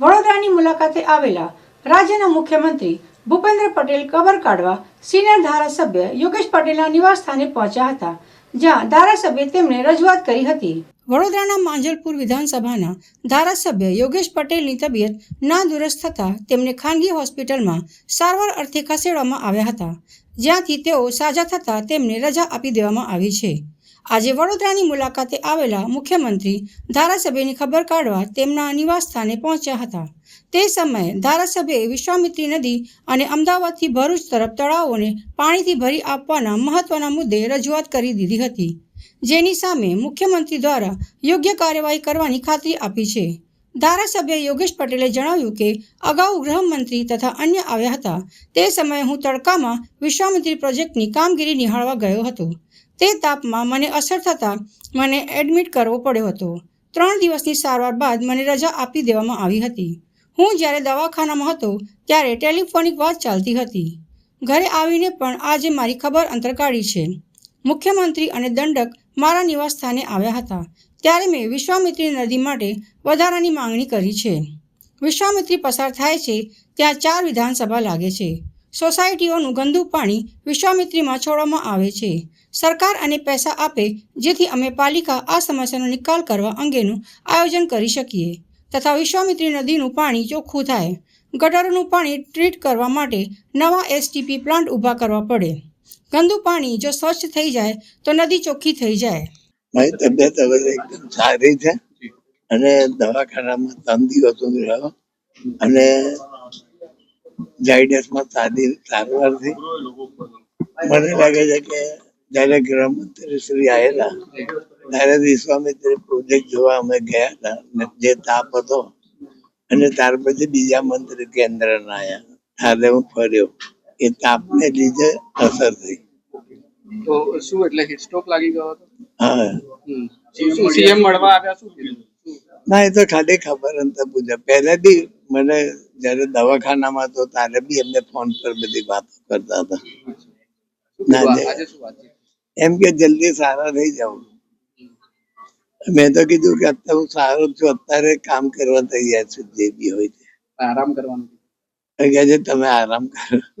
વડોદરાની મુલાકાતે આવેલા રાજ્યના મુખ્યમંત્રી ભૂપેન્દ્ર પટેલ કબર કાઢવા સિનિયર ધારાસભ્ય યોગેશ પટેલના નિવાસસ્થાને પહોંચ્યા હતા, જ્યાં ધારાસભ્ય તેમણે રજૂઆત કરી હતી. વડોદરાના માંજલપુર વિધાનસભાના ધારાસભ્ય યોગેશ પટેલની તબિયત ના દુરસ્ત થતાં તેમને ખાનગી હોસ્પિટલમાં સારવાર અર્થે ખસેડવામાં આવ્યા હતા, જ્યાંથી તેઓ સાજા થતાં તેમને રજા આપી દેવામાં આવી છે. આજે વડોદરાની મુલાકાતે આવેલા મુખ્યમંત્રી ધારાસભ્યની ખબર કાઢવા તેમના નિવાસસ્થાને પહોંચ્યા હતા. તે સમયે ધારાસભ્યએ વિશ્વામિત્રી નદી અને અમદાવાદથી ભરૂચ તરફ તળાવોને પાણીથી ભરી આપવાના મહત્વના મુદ્દે રજૂઆત કરી દીધી હતી, જેની સામે મુખ્યમંત્રી દ્વારા યોગ્ય કાર્યવાહી કરવાની ખાતરી આપી છે. ધારાસભ્ય યોગેશ પટેલે જણાવ્યું કે, અગાઉ ગૃહમંત્રી તથા અન્ય આવ્યા હતા. તે સમયે હું તડકામાં વિશ્વામિત્રી પ્રોજેક્ટની કામગીરી નિહાળવા ગયો હતો. તે તાપમાં મને અસર થતાં મને એડમિટ કરવો પડ્યો હતો. ત્રણ દિવસની સારવાર બાદ મને રજા આપી દેવામાં આવી હતી. હું જ્યારે દવાખાનામાં હતો ત્યારે ટેલિફોનિક વાત ચાલતી હતી. ઘરે આવીને પણ આજે મારી ખબર અંતર કાઢી છે. મુખ્યમંત્રી અને દંડક મારા નિવાસસ્થાને આવ્યા હતા ત્યારે મેં વિશ્વામિત્રી નદી માટે વધારાની માંગણી કરી છે. વિશ્વામિત્રી પસાર થાય છે ત્યાં ચાર વિધાનસભા લાગે છે. સોસાયટીઓનું ગંદુ પાણી વિશ્વામિત્રીમાં છોડવામાં આવે છે. સરકાર અને પૈસા આપે, જેથી અમે પાલિકા આ સમસ્યાનો નિકાલ કરવા અંગેનું આયોજન કરી શકીએ. તથા વિશ્વામિત્રી નદીનું પાણી ચોખ્ખું થાય. ગટરનું પાણી ટ્રીટ કરવા માટે નવા એસટીપી પ્લાન્ટ ઊભા કરવા પડે. ગંદુ પાણી જો સ્વચ્છ થઈ જાય, તો નદી ચોખ્ખી થઈ જાય. મારી તબિયત હવે એકદમ સારી છે. અને દવાખાનામાં ત્રણ દિવસ અને જાયડસમાં સાદી સારવાર થઈ મને લાગે છે કે જયારે ગૃહમંત્રી શ્રી આવેલા ત્યારે વિશ્વામિત્રી પ્રોજેક્ટ જોવા અમે ગયા હતા જે તાપ હતો અને ત્યાર પછી બીજા મંત્રી કેન્દ્રના આવ્યા ત્યારે હું ફર્યો. એ તાપને લીધે અસર થઈ. તો શું એટલે હિટ સ્ટ્રોક લાગી ગયો હતો? હા. સીએમ મળવા આવ્યા શું ના એ તો ખાલી ખબર અંતર પૂજા પહેલા બી મને જયારે દવાખાનામાં હતો ત્યારે બી એમને ફોન પર બધી વાતો કરતા હતા. એમ કે જલ્દી સારા થઈ જાઉં મેં તો કીધું કે અત્યારે હું સારો છું અત્યારે કામ કરવા તૈયાર છું જે બી હોય તે. આરામ કરવાનું. કે છે તમે આરામ કરો.